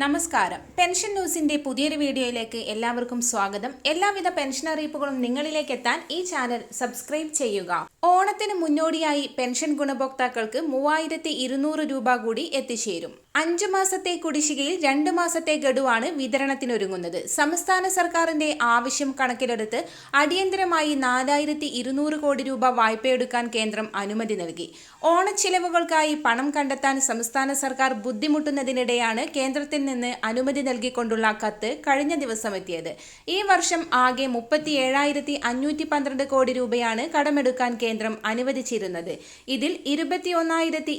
നമസ്കാരം. പെൻഷൻ ന്യൂസിന്റെ പുതിയൊരു വീഡിയോയിലേക്ക് എല്ലാവർക്കും സ്വാഗതം. എല്ലാവിധ പെൻഷൻ അറിയിപ്പുകളും നിങ്ങളിലേക്ക് എത്താൻ ഈ ചാനൽ സബ്സ്ക്രൈബ് ചെയ്യുക. ഓണത്തിന് മുന്നോടിയായി പെൻഷൻ ഗുണഭോക്താക്കൾക്ക് മൂവായിരത്തി രൂപ കൂടി എത്തിച്ചേരും. അഞ്ചു മാസത്തെ കുടിശ്ശികയിൽ രണ്ട് മാസത്തെ ഗഡുവാണ് വിതരണത്തിനൊരുങ്ങുന്നത്. സംസ്ഥാന സർക്കാരിന്റെ ആവശ്യം കണക്കിലെടുത്ത് അടിയന്തരമായി നാലായിരത്തി ഇരുന്നൂറ് കോടി രൂപ വായ്പയെടുക്കാൻ കേന്ദ്രം അനുമതി നൽകി. ഓണച്ചെലവുകൾക്കായി പണം കണ്ടെത്താൻ സംസ്ഥാന സർക്കാർ ബുദ്ധിമുട്ടുന്നതിനിടെയാണ് കേന്ദ്രത്തിൽ നിന്ന് അനുമതി നൽകിക്കൊണ്ടുള്ള കത്ത് കഴിഞ്ഞ ദിവസം എത്തിയത്. ഈ വർഷം ആകെ മുപ്പത്തി കോടി രൂപയാണ് കടമെടുക്കാൻ കേന്ദ്രം അനുവദിച്ചിരുന്നത്. ഇതിൽ ഇരുപത്തിയൊന്നായിരത്തി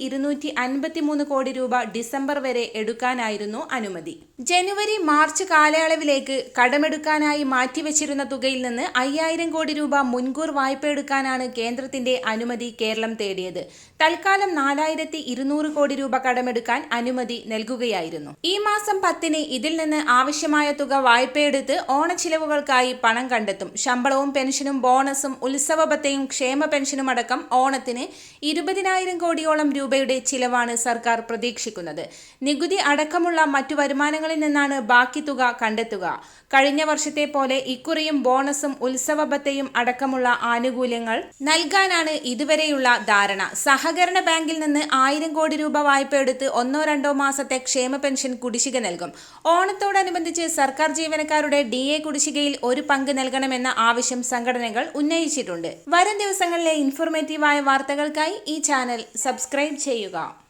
കോടി രൂപ ഡിസംബർ വരെ എടുക്കാനായിരുന്നു അനുമതി. ജനുവരി മാർച്ച് കാലയളവിലേക്ക് കടമെടുക്കാനായി മാറ്റിവെച്ചിരുന്ന തുകയിൽ നിന്ന് അയ്യായിരം കോടി രൂപ മുൻകൂർ വായ്പ എടുക്കാനാണ് കേന്ദ്രത്തിന്റെ അനുമതി കേരളം തേടിയത്. തൽക്കാലം നാലായിരത്തി ഇരുന്നൂറ് കോടി രൂപ കടമെടുക്കാൻ അനുമതി നൽകുകയായിരുന്നു. ഈ മാസം പത്തിന് ഇതിൽ നിന്ന് ആവശ്യമായ തുക വായ്പയെടുത്ത് ഓണച്ചിലവുകൾക്കായി പണം കണ്ടെത്തും. ശമ്പളവും പെൻഷനും ബോണസും ഉത്സവ ഭത്തയും ക്ഷേമ പെൻഷനും അടക്കം ഓണത്തിന് ഇരുപതിനായിരം കോടിയോളം രൂപയുടെ ചിലവാണ് സർക്കാർ പ്രതീക്ഷിക്കുന്നത്. നികുതി അടക്കമുള്ള മറ്റു വരുമാനങ്ങളിൽ നിന്നാണ് ബാക്കി തുക കണ്ടെത്തുക. കഴിഞ്ഞ വർഷത്തെ പോലെ ഇക്കുറിയും ബോണസും ഉത്സവബത്തയും അടക്കമുള്ള ആനുകൂല്യങ്ങൾ നൽകാനാണ് ഇതുവരെയുള്ള ധാരണ. സഹകരണ ബാങ്കിൽ നിന്ന് ആയിരം കോടി രൂപ വായ്പ എടുത്ത് ഒന്നോ രണ്ടോ മാസത്തെ ക്ഷേമ പെൻഷൻ കുടിശ്ശിക നൽകും. ഓണത്തോടനുബന്ധിച്ച് സർക്കാർ ജീവനക്കാരുടെ ഡി എ കുടിശ്ശികയിൽ ഒരു പങ്ക് നൽകണമെന്ന ആവശ്യം സംഘടനകൾ ഉന്നയിച്ചിട്ടുണ്ട്. വരും ദിവസങ്ങളിലെ ഇൻഫോർമേറ്റീവായ വാർത്തകൾക്കായി ഈ ചാനൽ സബ്സ്ക്രൈബ് ചെയ്യുക.